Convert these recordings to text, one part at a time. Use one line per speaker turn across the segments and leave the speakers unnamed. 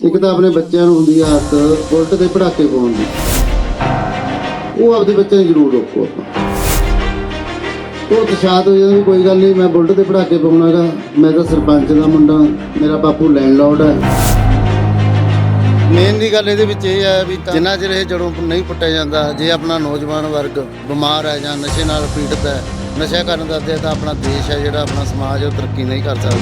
ਇੱਕ ਤਾਂ ਆਪਣੇ ਬੱਚਿਆਂ ਨੂੰ ਹੁੰਦੀ ਆ ਆਦਤ ਬੁਲਟ ਦੇ ਪੜਾਕੇ ਪਾਉਣ ਦੀ। ਉਹ ਆਪਦੇ ਬੱਚਿਆਂ ਨੂੰ ਜ਼ਰੂਰ ਰੋਕੋ ਆਪਾਂ। ਉਹ ਤਸ਼ਾਦ ਹੋ ਜਾਂਦਾ ਵੀ ਕੋਈ ਗੱਲ ਨਹੀਂ, ਮੈਂ ਬੁਲਟ ਤੇ ਪੜਾਕੇ ਪਾਉਣਾਗਾ ਮੈਂ ਤਾਂ ਸਰਪੰਚ ਦਾ ਮੁੰਡਾ, ਮੇਰਾ ਬਾਪੂ ਲੈਂਡਲੌਰਡ ਹੈ। ਮੇਨ ਦੀ ਗੱਲ ਇਹਦੇ ਵਿੱਚ ਇਹ ਹੈ ਵੀ ਤਾਂ ਜਿੰਨਾ ਚਿਰ ਇਹ ਜੜੋਂ ਨਹੀਂ ਪੁੱਟਿਆ ਜਾਂਦਾ, ਜੇ ਆਪਣਾ ਨੌਜਵਾਨ ਵਰਗ ਬਿਮਾਰ ਹੈ ਜਾਂ ਨਸ਼ੇ ਨਾਲ ਪੀੜਤ ਹੈ, ਨਸ਼ਾ ਕਰਨ ਦਾ ਅੱਧੇ ਤਾਂ ਆਪਣਾ ਦੇਸ਼ ਹੈ ਜਿਹੜਾ ਆਪਣਾ ਸਮਾਜ ਉਹ ਤਰੱਕੀ ਨਹੀਂ ਕਰ ਸਕਦਾ।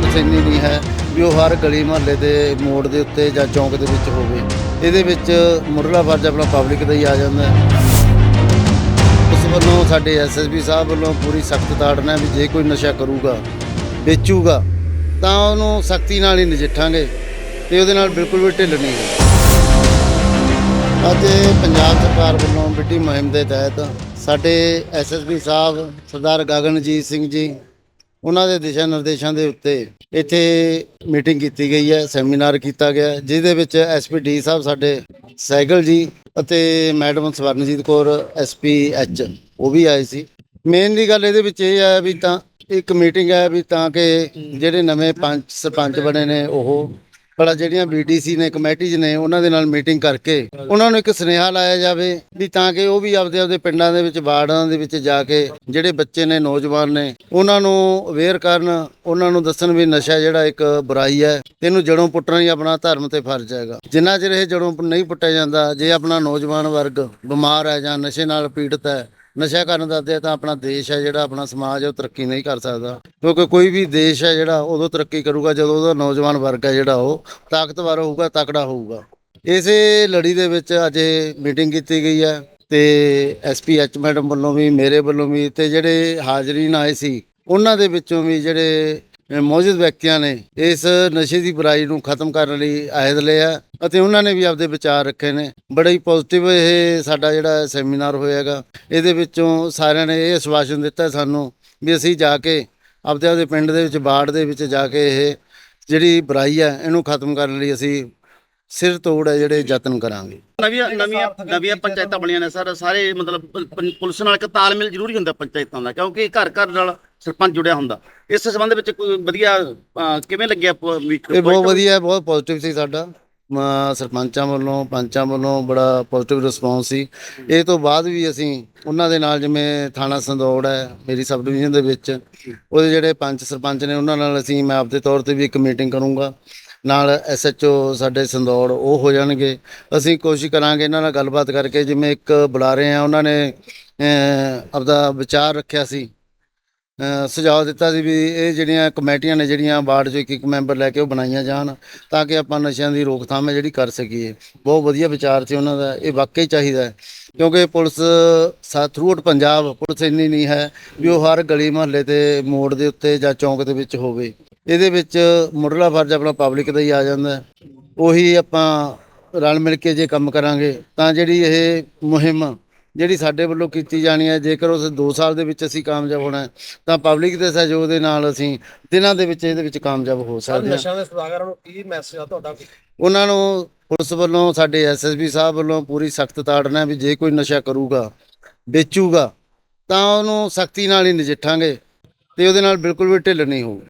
ਕੁਛ ਨਹੀਂ ਹੈ। ਵੀ ਉਹ ਹਰ ਗਲੀ ਮੁਹੱਲੇ ਦੇ ਮੋੜ ਦੇ ਉੱਤੇ ਜਾਂ ਚੌਂਕ ਦੇ ਵਿੱਚ ਹੋਵੇ। ਇਹਦੇ ਵਿੱਚ ਮੁੱਢਲਾ ਫਰਜ਼ ਆਪਣਾ ਪਬਲਿਕ ਦਾ ਹੀ ਆ ਜਾਂਦਾ ਹੈ। ਉਸ ਵੱਲੋਂ ਸਾਡੇ ਐਸਐਸਪੀ ਸਾਹਿਬ ਵੱਲੋਂ ਪੂਰੀ ਸਖਤ ਤਾੜਨਾ ਵੀ ਜੇ ਕੋਈ ਨਸ਼ਾ ਕਰੂਗਾ, ਵੇਚੂਗਾ, ਤਾਂ ਉਹਨੂੰ ਸਖਤੀ ਨਾਲ ਹੀ ਨਜਿੱਠਾਂਗੇ ਤੇ ਉਹਦੇ ਨਾਲ ਬਿਲਕੁਲ ਵੀ ਢਿੱਲ ਨਹੀਂ ਹੈ ਅੱਜ ਪੰਜਾਬ ਸਰਕਾਰ ਵੱਲੋਂ ਵਿੱਢੀ ਮੁਹਿੰਮ ਦੇ ਤਹਿਤ ਸਾਡੇ ਐਸਐਸਪੀ ਸਾਹਿਬ ਸਰਦਾਰ ਗਗਨਜੀਤ ਸਿੰਘ ਜੀ ਉਹਨਾਂ ਦੇ ਦਿਸ਼ਾ ਨਿਰਦੇਸ਼ਾਂ ਦੇ ਉੱਤੇ ਇੱਥੇ ਮੀਟਿੰਗ ਕੀਤੀ ਗਈ ਹੈ, ਸੈਮੀਨਾਰ ਕੀਤਾ ਗਿਆ ਜਿਹਦੇ ਵਿੱਚ ਐਸਪੀਡੀ ਸਾਹਿਬ ਸਾਡੇ ਸਾਈਕਲ ਜੀ ਅਤੇ ਮੈਡਮ ਸਵਰਨਜੀਤ ਕੌਰ ਐਸਪੀਐਚ ਉਹ ਵੀ ਆਏ ਸੀ। ਮੇਨਲੀ ਗੱਲ ਇਹਦੇ ਵਿੱਚ ਇਹ ਹੈ ਵੀ ਤਾਂ ਇੱਕ ਮੀਟਿੰਗ ਹੈ ਵੀ ਤਾਂ ਕਿ ਜਿਹੜੇ ਨਵੇਂ ਪੰਚ ਸਰਪੰਚ ਬਣੇ ਨੇ, ਉਹ ਬੜਾ ਜਿਹੜੀਆਂ ਬੀਡੀਸੀ ਨੇ ਕਮੇਟੀਜ਼ ਨੇ ਉਹਨਾਂ ਦੇ ਨਾਲ ਮੀਟਿੰਗ ਕਰਕੇ ਉਹਨਾਂ ਨੂੰ ਇੱਕ ਸੁਨੇਹਾ ਲਾਇਆ ਜਾਵੇ ਵੀ ਤਾਂ ਕਿ ਉਹ ਵੀ ਆਪਦੇ ਆਪਦੇ ਪਿੰਡਾਂ ਦੇ ਵਿੱਚ, ਵਾਰਡਾਂ ਦੇ ਵਿੱਚ ਜਾ ਕੇ ਜਿਹੜੇ ਬੱਚੇ ਨੇ, ਨੌਜਵਾਨ ਨੇ, ਉਹਨਾਂ ਨੂੰ ਅਵੇਅਰ ਕਰਨ, ਉਹਨਾਂ ਨੂੰ ਦੱਸਣ ਵੀ ਨਸ਼ਾ ਜਿਹੜਾ ਇੱਕ ਬੁਰਾਈ ਹੈ ਤੇ ਇਹਨੂੰ ਜੜੋਂ ਪੁੱਟਣਾ ਹੀ ਆਪਣਾ ਧਰਮ ਤੇ ਫਰਜ਼ ਹੈਗਾ। ਜਿੰਨਾ ਚਿਰ ਇਹ ਜੜੋਂ ਨਹੀਂ ਪੁੱਟਿਆ ਜਾਂਦਾ, ਜੇ ਆਪਣਾ ਨੌਜਵਾਨ ਵਰਗ ਬਿਮਾਰ ਹੈ ਜਾਂ ਨਸ਼ੇ ਨਾਲ ਪੀੜਤ ਹੈ ਨਸ਼ਾ ਕਰਨ ਦੱਸਦੇ ਅੱਧੇ ਤਾਂ ਆਪਣਾ ਦੇਸ਼ ਹੈ ਜਿਹੜਾ ਆਪਣਾ ਸਮਾਜ ਹੈ, ਉਹ ਤਰੱਕੀ ਨਹੀਂ ਕਰ ਸਕਦਾ। ਕਿਉਂਕਿ ਕੋਈ ਵੀ ਦੇਸ਼ ਹੈ ਜਿਹੜਾ, ਉਦੋਂ ਤਰੱਕੀ ਕਰੂਗਾ ਜਦੋਂ ਉਹਦਾ ਨੌਜਵਾਨ ਵਰਗ ਹੈ ਜਿਹੜਾ ਉਹ, ਤਾਕਤਵਰ ਹੋਊਗਾ, ਤਕੜਾ ਹੋਊਗਾ। ਇਸੇ ਲੜੀ ਦੇ ਵਿੱਚ ਅੱਜ ਮੀਟਿੰਗ ਕੀਤੀ ਗਈ ਹੈ ਤੇ ਐਸਪੀਐਚ ਮੈਡਮ ਵੱਲੋਂ ਵੀ, ਮੇਰੇ ਵੱਲੋਂ ਵੀ ਤੇ ਜਿਹੜੇ ਹਾਜ਼ਰੀਨ ਆਏ ਸੀ, ਉਹਨਾਂ ਦੇ ਵਿੱਚੋਂ ਵੀ ਜਿਹੜੇ ਮੌਜੂਦ ਵਿਅਕਤੀਆਂ ਨੇ ਇਸ ਨਸ਼ੇ ਦੀ ਬੁਰਾਈ ਨੂੰ ਖਤਮ ਕਰਨ ਲਈ ਆਇਦ ਲਿਆ ਅਤੇ ਉਹਨਾਂ ਨੇ ਵੀ ਆਪਦੇ ਵਿਚਾਰ ਰੱਖੇ ਨੇ। ਬੜਾ ਹੀ ਪੋਜ਼ਿਟਿਵ ਇਹ ਸਾਡਾ ਜਿਹੜਾ ਸੈਮੀਨਾਰ ਹੋਇਆਗਾ, ਇਹਦੇ ਵਿੱਚੋਂ ਸਾਰਿਆਂ ਨੇ ਇਹ ਆਸ਼ਵਾਸਨ ਦਿੱਤਾ ਸਾਨੂੰ ਵੀ ਅਸੀਂ ਜਾ ਕੇ ਆਪਦੇ ਆਪਦੇ ਪਿੰਡ ਦੇ ਵਿੱਚ, ਬਾੜ ਦੇ ਵਿੱਚ ਜਾ ਕੇ ਇਹ ਜਿਹੜੀ ਬੁਰਾਈ ਹੈ ਇਹਨੂੰ ਖਤਮ ਕਰਨ ਲਈ ਅਸੀਂ ਸਿਰ ਤੋੜ ਹੈ ਜਿਹੜੇ ਯਤਨ ਕਰਾਂਗੇ।
ਨਵੀਆਂ ਨਵੀਆਂ ਨਵੀਆਂ ਪੰਚਾਇਤਾਂ ਬਣੀਆਂ ਨੇ ਸਰ, ਸਾਰੇ ਮਤਲਬ ਪੁਲਿਸ ਨਾਲ ਇੱਕ ਤਾਲਮੇਲ ਜ਼ਰੂਰੀ ਹੁੰਦਾ ਪੰਚਾਇਤਾਂ ਦਾ, ਕਿਉਂਕਿ ਘਰ ਘਰ ਨਾਲ ਸਰਪੰਚ ਜੁੜਿਆ ਹੁੰਦਾ। ਇਸ ਸੰਬੰਧ ਵਿੱਚ ਕੋਈ ਵਧੀਆ ਕਿਵੇਂ ਲੱਗਿਆ ਪ- ਵੀ-
ਇਹ ਬਹੁਤ ਵਧੀਆ ਬਹੁਤ ਪੋਜ਼ਿਟਿਵ ਸੀ ਸਾਡਾ। ਮ, ਸਰਪੰਚਾਂ ਵੱਲੋਂ ਪੰਚਾਂ ਵੱਲੋਂ ਬੜਾ ਪੋਜ਼ਿਟਿਵ ਰਿਸਪੌਂਸ ਸੀ। ਇਹ ਤੋਂ ਬਾਅਦ ਵੀ ਅਸੀਂ ਉਹਨਾਂ ਦੇ ਨਾਲ ਜਿਵੇਂ ਥਾਣਾ ਸੰਦੌੜ ਹੈ ਮੇਰੀ ਸਬ ਡਿਵੀਜ਼ਨ ਦੇ ਵਿੱਚ ਉਹਦੇ ਜਿਹੜੇ ਪੰਚ ਸਰਪੰਚ ਨੇ ਉਹਨਾਂ ਨਾਲ ਅਸੀਂ ਮੈਂ ਆਪਦੇ ਤੌਰ ਤੇ ਵੀ ਇੱਕ ਮੀਟਿੰਗ ਕਰੂੰਗਾ। ਨਾਲ ਐਸਐਚਓ ਸਾਡੇ ਸੰਦੌੜ ਉਹ ਹੋ ਜਾਣਗੇ। ਅਸੀਂ ਕੋਸ਼ਿਸ਼ ਕਰਾਂਗੇ ਇਹਨਾਂ ਨਾਲ ਗੱਲਬਾਤ ਕਰਕੇ ਜਿਵੇਂ ਇੱਕ ਬੁਲਾਰੇ ਆ ਉਹਨਾਂ ਨੇ ਆਪਦਾ ਵਿਚਾਰ ਰੱਖਿਆ ਸੀ। ਸੁਝਾਅ ਦਿੱਤਾ ਸੀ ਵੀ ਇਹ ਜਿਹੜੀਆਂ ਕਮੇਟੀਆਂ ਨੇ ਜਿਹੜੀਆਂ ਵਾਰਡ 'ਚੋਂ ਇੱਕ ਇੱਕ ਮੈਂਬਰ ਲੈ ਕੇ ਉਹ ਬਣਾਈਆਂ ਜਾਣ ਤਾਂ ਕਿ ਆਪਾਂ ਨਸ਼ਿਆਂ ਦੀ ਰੋਕਥਾਮ ਹੈ ਜਿਹੜੀ ਕਰ ਸਕੀਏ। ਬਹੁਤ ਵਧੀਆ ਵਿਚਾਰ ਸੀ ਉਹਨਾਂ ਦਾ, ਇਹ ਵਾਕਈ ਚਾਹੀਦਾ ਕਿਉਂਕਿ ਪੁਲਿਸ ਸਾ ਥਰੂਆਊਟ ਪੰਜਾਬ ਪੁਲਿਸ ਇੰਨੀ ਨਹੀਂ ਹੈ ਵੀ ਉਹ ਹਰ ਗਲੀ ਮੁਹੱਲੇ ਤੇ ਮੋੜ ਦੇ ਉੱਤੇ ਜਾਂ ਚੌਂਕ ਦੇ ਵਿੱਚ ਹੋਵੇ। ਇਹਦੇ ਵਿੱਚ ਮੁੱਢਲਾ ਫਰਜ਼ ਆਪਣਾ ਪਬਲਿਕ ਦਾ ਹੀ ਆ ਜਾਂਦਾ ਉਹੀ ਆਪਾਂ ਰਲ ਮਿਲ ਕੇ ਜੇ ਕੰਮ ਕਰਾਂਗੇ ਤਾਂ ਜਿਹੜੀ ਇਹ ਮੁਹਿੰਮ ਜਿਹੜੀ ਸਾਡੇ ਵੱਲੋਂ ਕੀਤੀ ਜਾਣੀ ਹੈ ਜੇਕਰ ਉਸ 2 ਸਾਲ ਦੇ ਵਿੱਚ ਅਸੀਂ ਕਾਮਯਾਬ ਹੋਣਾ ਤਾਂ ਪਬਲਿਕ ਦੇ ਸਹਿਯੋਗ ਦੇ ਨਾਲ ਅਸੀਂ ਦਿਨਾਂ ਦੇ ਵਿੱਚ ਇਹਦੇ ਵਿੱਚ ਕਾਮਯਾਬ ਹੋ ਸਕਦੇ ਹਾਂ।
ਨਸ਼ਿਆਂ ਦੇ ਸਦਾਗਰਾਂ ਨੂੰ ਕੀ ਮੈਸੇਜ ਆ ਤੁਹਾਡਾ?
ਉਹਨਾਂ ਨੂੰ ਪੁਲਿਸ ਵੱਲੋਂ ਸਾਡੇ ਐਸਐਸਪੀ ਸਾਹਿਬ ਵੱਲੋਂ ਪੂਰੀ ਸਖਤ ਤਾੜਨਾ ਵੀ ਜੇ ਕੋਈ ਨਸ਼ਾ ਕਰੂਗਾ ਵੇਚੂਗਾ ਤਾਂ ਉਹਨੂੰ ਸਖਤੀ ਨਾਲ ਹੀ ਨਜਿੱਠਾਂਗੇ ਤੇ ਉਹਦੇ ਨਾਲ ਬਿਲਕੁਲ ਵੀ ਢਿੱਲ ਨਹੀਂ ਹੋਊਗੀ।